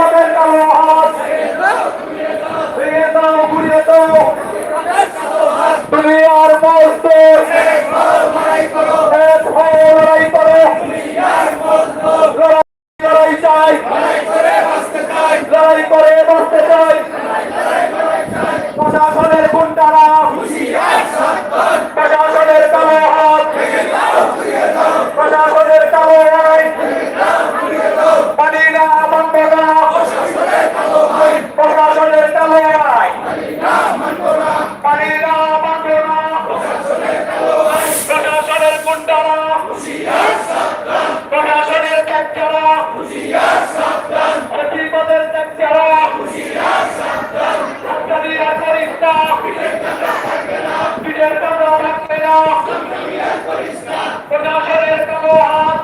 বাতের কালো হাত ফিরিয়ে দাও ঘুরিয়ে দাও তুমি আর মজদুর লড়াই করো। লড়াই করো লড়াই চাই। লড়াই করে বাঁচতে চাই। প্রশাসনের ত্যাগরা বিপদের ত্যাগরা হাততালিরা করিস না পিঠের কামড়া রাখবে না প্রশাসনের কালো হাত